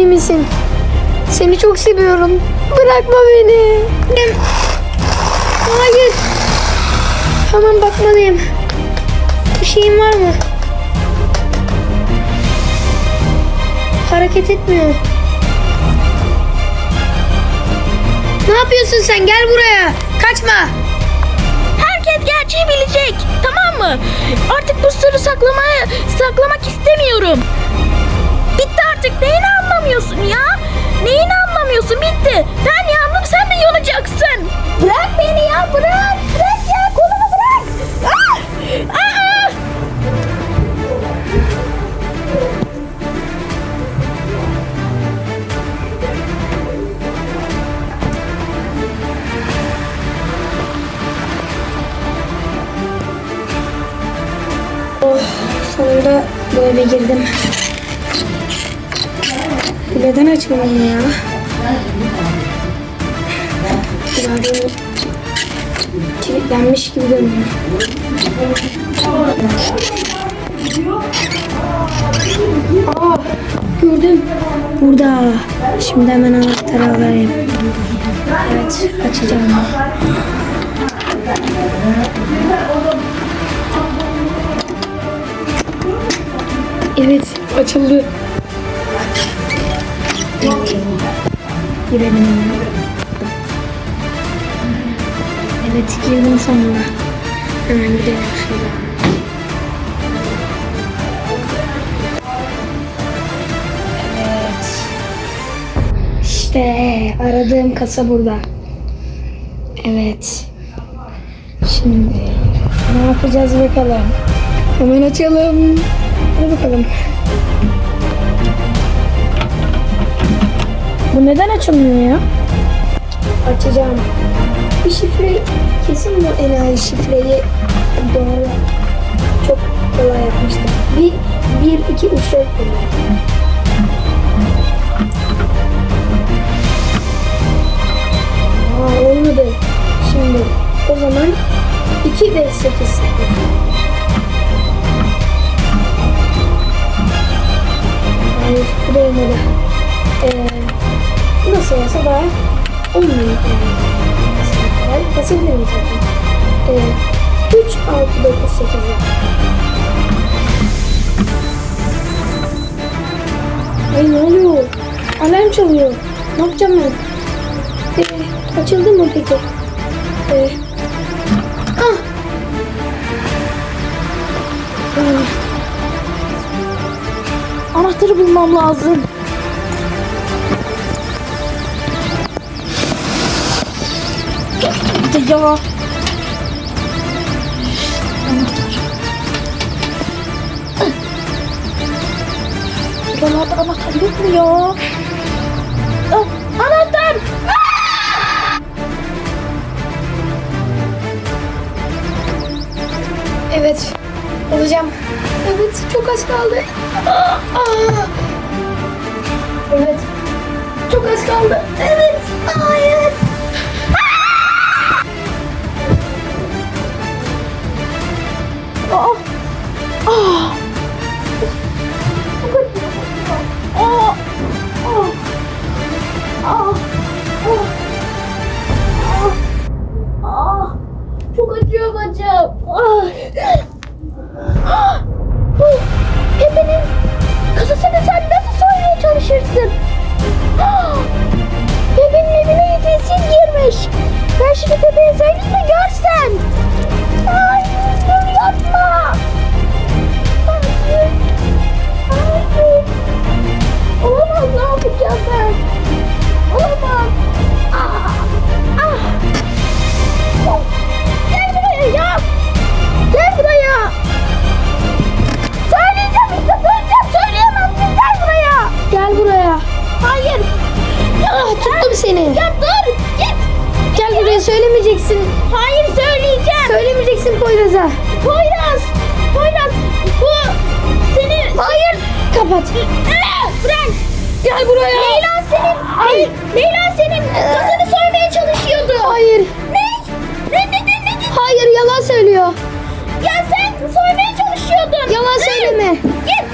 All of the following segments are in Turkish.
iyi misin? Seni çok seviyorum. Bırakma beni. Hayır. Hemen bakmalıyım. Bir şeyin var mı? Hareket etmiyor. Ne yapıyorsun sen? Gel buraya. Kaçma. Herkes gerçeği bilecek. Tamam mı? Artık bu sırrı saklamaya, saklamak istemiyorum. Artık. Neyini anlamıyorsun ya? Neyini anlamıyorsun? Bitti. Ben yandım sen de yanacaksın. Bırak beni ya bırak. Bırak ya kolumu bırak. Ah! Aa! Oh, sonunda bu eve girdim. Neden açılmıyor ya? Biraz kilitlenmiş gibi görünüyor. Aa, gördüm. Burada. Şimdi hemen anahtarı alayım. Evet, açacağım. Evet, açıldı. Girelim. Evet, girdim sonunda. Hemen gidelim şuradan. Evet. İşte aradığım kasa burada. Evet. Şimdi ne yapacağız bakalım. Hemen açalım. Hadi bakalım. Bu neden açılmıyor ya? Açacağım. Bir şifre kesin bu enayi şifreyi doğru çok kolay yapmıştım. Bir, bir, iki, üç, dört böyle. Aa olmadı. Şimdi o zaman 2 ve 8 olmuyor. Yani. Basabilirim zaten. Ee, 3, 6, 9, 8 Ay ne oluyor? Alarm çalıyor. Ne yapacağım ben? Ee, açıldı mı peki? Ee, ah! Ah, Anahtarı bulmam lazım. De ya. Buralarda anahtar yok mu ya? Ah, anahtar! Evet. Olacağım. Evet. Çok az kaldı. Evet. Çok az kaldı. Evet. Aa, gel buraya. Leyla senin. Ay. Leyla senin ee. kasanı soymaya çalışıyordu. Hayır. Ne? Ne ne ne ne? Hayır yalan söylüyor. Ya sen soymaya çalışıyordun. Yalan Dur. söyleme. Git.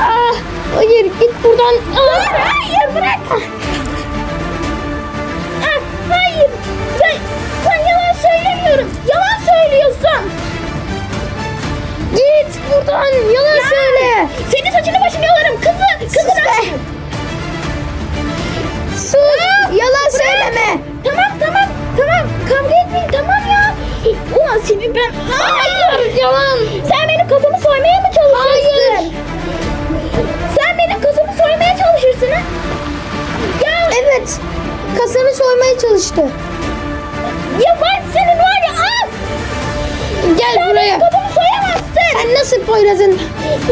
Aa, hayır git buradan. Aa. Hayır hayır bırak. Ah. Hayır. Ben, yalan söylemiyorum. Yalan söylüyorsun. Git buradan yalan Hayır yalan. Sen benim kafamı soymaya mı çalışırsın? Hayır. Sen benim kafamı soymaya çalışırsın ha? Ya, Evet. Kasanı soymaya çalıştı. ya ben senin var ya al! Gel Sen buraya. benim kafamı soyamazsın! Sen nasıl Poyraz'ın?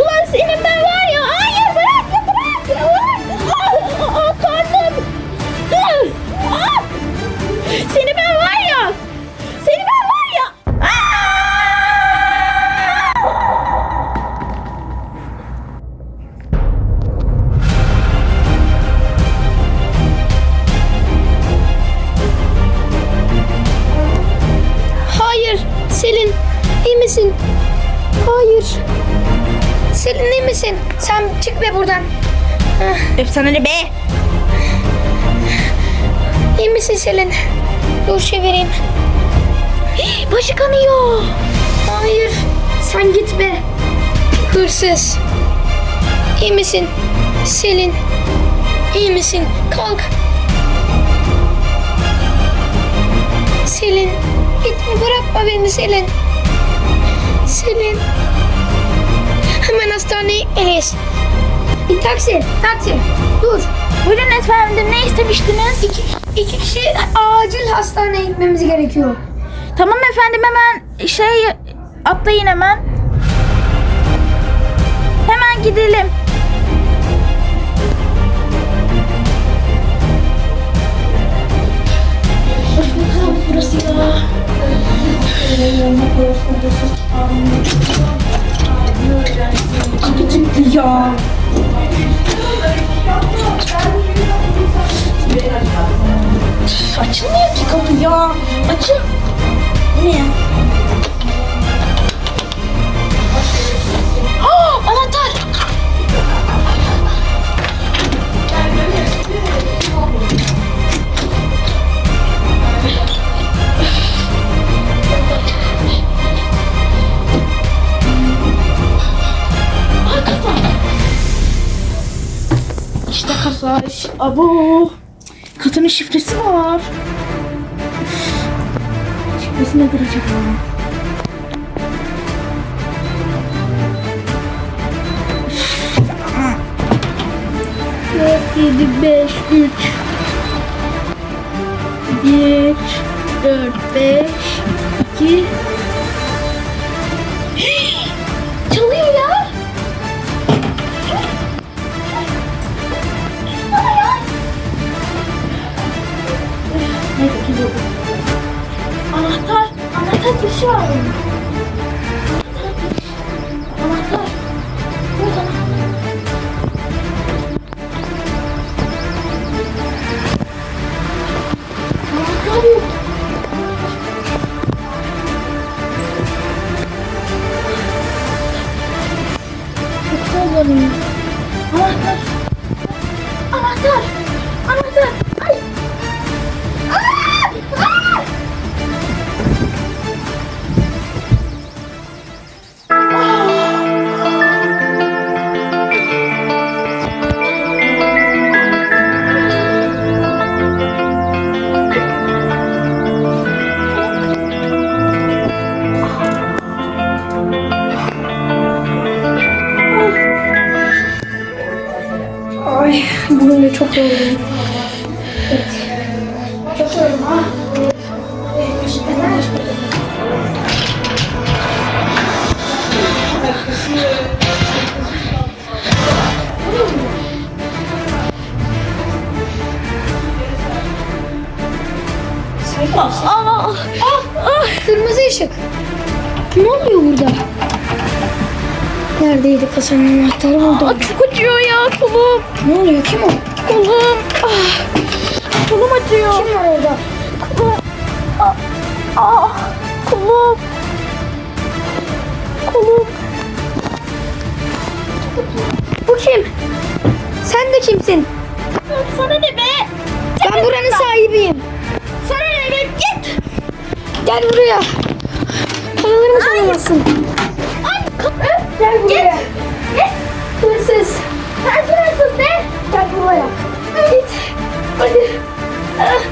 Ulan senin ben Sen çık be buradan. Sana ne be? iyi misin Selin? Dur çevireyim. Hii, Başı kanıyor. Hayır. Sen git be. Hırsız. İyi misin? Selin. İyi misin? Kalk. Selin. Gitme bırakma beni Selin. Selin. Hemen hastaneye gitmeliyiz. Bir taksi. Taksi. Dur. Buyurun efendim ne istemiştiniz? İki, iki kişi acil hastaneye gitmemiz gerekiyor. Tamam efendim hemen şey atlayın hemen. Hemen gidelim. Burası ya. Kapı kilitli ya. Açılmıyor ki kapı ya. Açıl. Bu ne? Aa, anahtar. Aa, kasa. İşte kasa. Abo. Kadının şifresi var. Şifresi nedir acaba? 4, 7, 5, 3 1 4, 5 2 Anahtar girişi var çok yoruldum. Evet. Çok yoruldum ha. Aa, ah, Kırmızı ışık. Ne oluyor burada? Neredeydi kasanın anahtarı burada? Aa, çok acıyor ya kolum. Ne oluyor? Kim o? Kolum. Ah, kolum acıyor. Kim var orada? Kolum. Ah, ah, kolum. Kolum. Bu kim? Sen de kimsin? Sana ne be? Ben buranın sahibiyim. Sana ne be? Git. Gel buraya. Paralarımı çalamazsın. Kapı. Gel buraya. Git. Hırsız. Sen sırasın be. Gel buraya. Git. Hadi. Ah.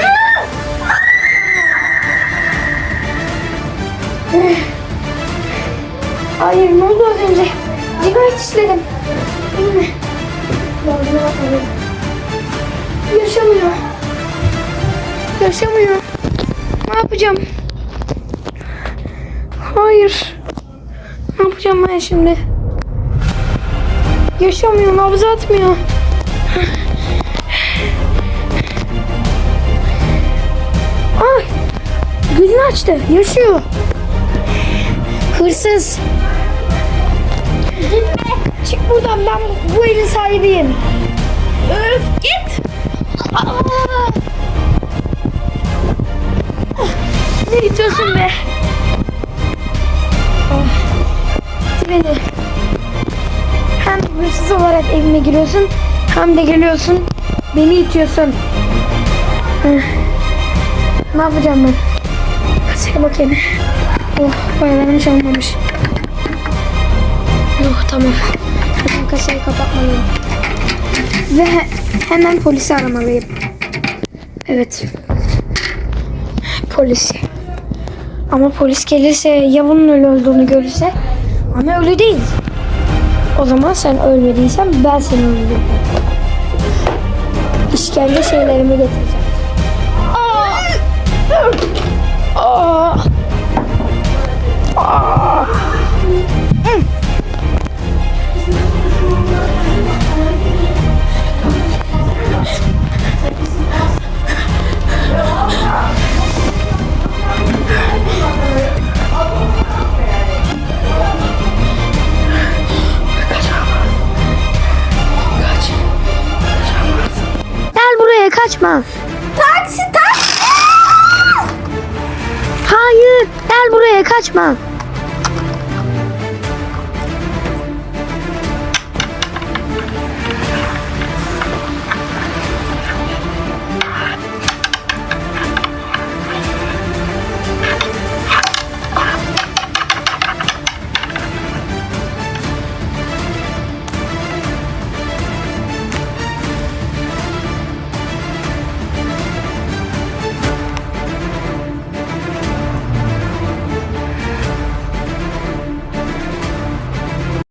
Ah. Hayır ne oldu az önce? Cinayet işledim. Lazına bakmadım. Yaşamıyor. Yaşamıyor. Ne yapacağım? Hayır. Ne yapacağım ben şimdi? Yaşamıyor, nabız atmıyor. Ay! Gözünü açtı, yaşıyor. Hırsız. Gitme. Çık buradan, ben bu evin sahibiyim. Öf git. Aa! Ne itiyorsun be? Beni. Hem hırsız olarak evime giriyorsun hem de geliyorsun beni itiyorsun. Ne yapacağım ben? Kasaya bakayım. Oh bayalarım çalmamış. Oh tamam. Hemen kasayı kapatmalıyım. Ve he- hemen polisi aramalıyım. Evet. Polis. Ama polis gelirse ya bunun ölü olduğunu görürse ama ölü değil. O zaman sen ölmediysen ben seni öldürürüm. İşkence şeylerimi getireceğim. Aa! Kaçma. Taksi taksi. Hayır gel buraya kaçma.